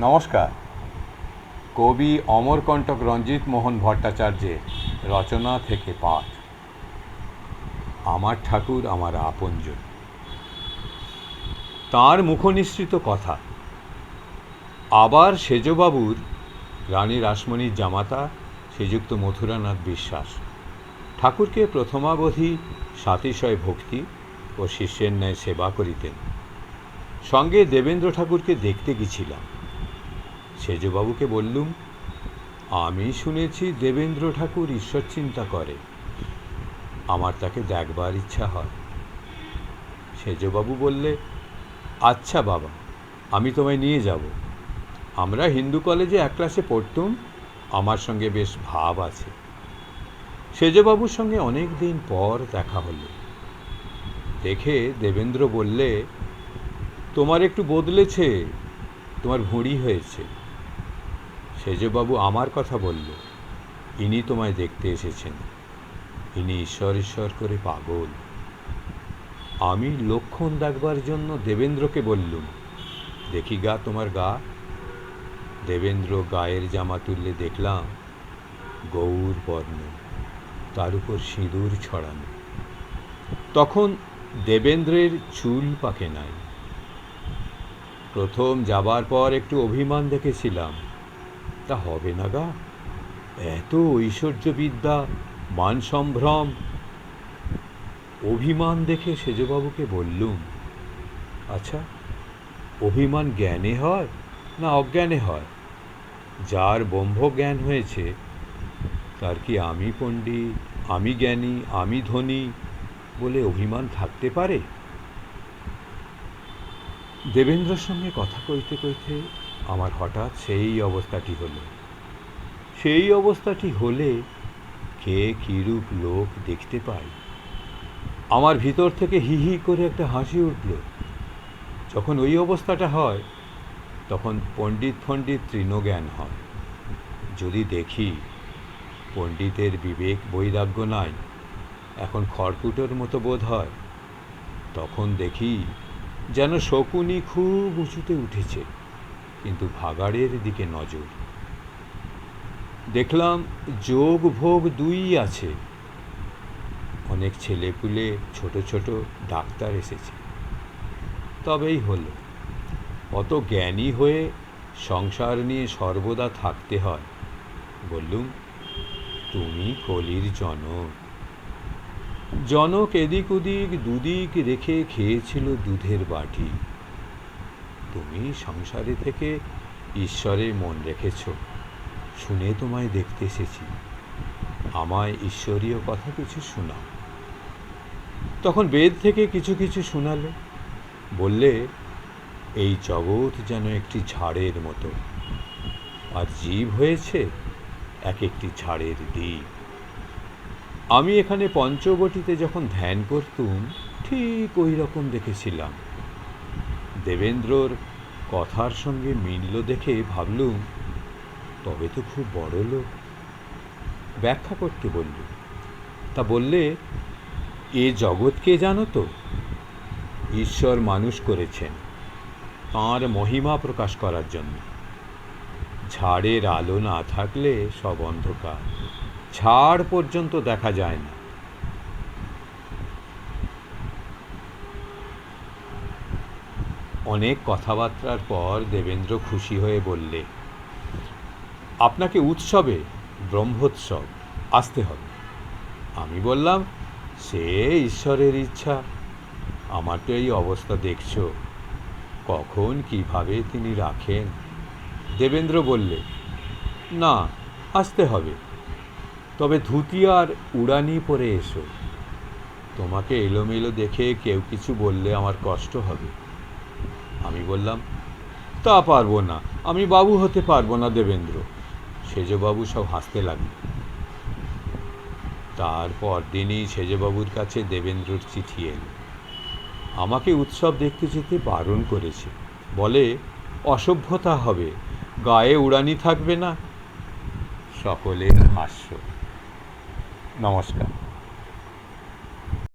নমস্কার। কবি অমরকণ্টক রঞ্জিত মোহন ভট্টাচার্যের রচনা থেকে পাঠ। আমার ঠাকুর, আমার আপনজন। তাঁর মুখনিসৃত কথা। আবার সেজবাবুর রানী রাসমণির জামাতা শ্রীযুক্ত মথুরানাথ বিশ্বাস। ঠাকুরকে প্রথমাবধি সাতিশয় ভক্তি ও শিষ্যের ন্যায় সেবা করিতেন। সঙ্গে দেবেন্দ্র ঠাকুরকে দেখতে গেছিলাম। সেজবাবুকে বললুম, আমি শুনেছি দেবেন্দ্র ঠাকুর ঈশ্বর চিন্তা করে। আমার তাকে দেখবার ইচ্ছা হয়। সেজবাবু বললে আচ্ছা বাবা, আমি তোমায় নিয়ে যাব। আমরা হিন্দু কলেজে এক ক্লাসে পড়তুম, আমার সঙ্গে বেশ ভাব আছে। সেজবাবুর সঙ্গে অনেক দিন পর দেখা হলো। দেখে দেবেন্দ্র বললে, তোমার একটু বদলেছে, তোমার ভুঁড়ি হয়েছে। সেজবাবু আমার কথা বলল। ইনি তোমায় দেখতে এসেছেন। ইনি ঈশ্বর ঈশ্বর করে পাগল। আমি লক্ষণ দেখবার জন্য দেবেন্দ্রকে বললুম, দেখি গা তোমার গা। দেবেন্দ্র গায়ের জামা তুললে দেখলাম, গৌর বর্ণ, তার উপর সিঁদুর ছড়ানো। তখন দেবেন্দ্রের চুল পাকে নাই। প্রথম যাবার পর একটু অভিমান দেখেছিলাম। তা হবে না গা। এত ঐশ্বর্যবিদ্যা মান সম্ভ্রম অভিমান দেখে সেজবাবুকে বললুম আচ্ছা অভিমান জ্ঞানে হয় না অজ্ঞানে হয়? যার ব্রহ্ম জ্ঞান হয়েছে, তার কি আমি পণ্ডিত, আমি জ্ঞানী, আমি ধনী বলে অভিমান থাকতে পারে? দেবেন্দ্রর সঙ্গে কথা কইতে কইতে আমার হঠাৎ সেই অবস্থাটি হলো। সেই অবস্থাটি হলে কে কীরূপ লোক দেখতে পায়? আমার ভিতর থেকে হি হি করে একটা হাসি উঠল। যখন ওই অবস্থাটা হয়, তখন পণ্ডিত ফণ্ডিত তৃণজ্ঞান হয়। যদি দেখি, পণ্ডিতের বিবেক বৈরাগ্য নাই, এখন খড়কুটোর মতো বোধ হয়, তখন দেখি যেন শকুনি খুব উঁচুতে উঠেছে। কিন্তু ভাগাড়ের দিকে নজর। দেখলাম যোগ ভোগ দুই আছে। অনেক ছেলেপুলে ছোট ছোট ডাক্তার এসেছে। তবেই হলো, অত জ্ঞানী হয়ে সংসার নিয়ে সর্বদা থাকতে হয়। বললুম, তুমি কলির জনক। জনক এদিক ওদিক দুদিক রেখে খেয়েছিল দুধের বাটি। তুমি সংসারে থেকে ঈশ্বরে মন রেখেছ। শুনে তোমায় দেখতে এসেছি। আমায় ঈশ্বরীয় কথা কিছু শোনাও। তখন বেদ থেকে কিছু কিছু শোনালে, বললে, এই জগৎ যেন একটি ঝাড়ের মতো। আর জীব হয়েছে এক একটি ঝাড়ের দ্বীপ। আমি এখানে পঞ্চবটিতে যখন ধ্যান করতুম, ঠিক ওই রকম দেখেছিলাম। দেবেন্দ্রর কথার সঙ্গে মিলল দেখে ভাবলুম, তবে তো খুব বড় লোক। ব্যাখ্যা করতে বলল, তা বললে এ জগৎকে জানো তো? ঈশ্বর মানুষ করেছেন, তাঁর মহিমা প্রকাশ করার জন্য। ঝাড়ের আলো না থাকলে সব অন্ধকার ছাড় পর্যন্ত দেখা যায় না। অনেক কথাবার্তার পর দেবেন্দ্র খুশি হয়ে বললে, আপনাকে উৎসবে, ব্রহ্মোৎসব, আসতে হবে। আমি বললাম, সে ঈশ্বরের ইচ্ছা। আমার তো এই অবস্থা দেখছ। কখন কীভাবে তিনি রাখেন? দেবেন্দ্র বললে, না, আসতে হবে। তবে ধুতি আর উড়ানি পরে এসো। তোমাকে এলোমেলো দেখে কেউ কিছু বললে আমার কষ্ট হবে। আমি বললাম, তা পারব না, আমি বাবু হতে পারব না দেবেন্দ্র। সেজবাবু সব হাসতে লাগল। তারপর দিনই সেজবাবুর কাছে দেবেন্দ্রর চিঠি এলো। আমাকে উৎসব দেখতে যেতে বারণ করেছে। বলে, অসভ্যতা হবে, গায়ে উড়ানি থাকবে না। সকলের হাস্য। নমস্কার।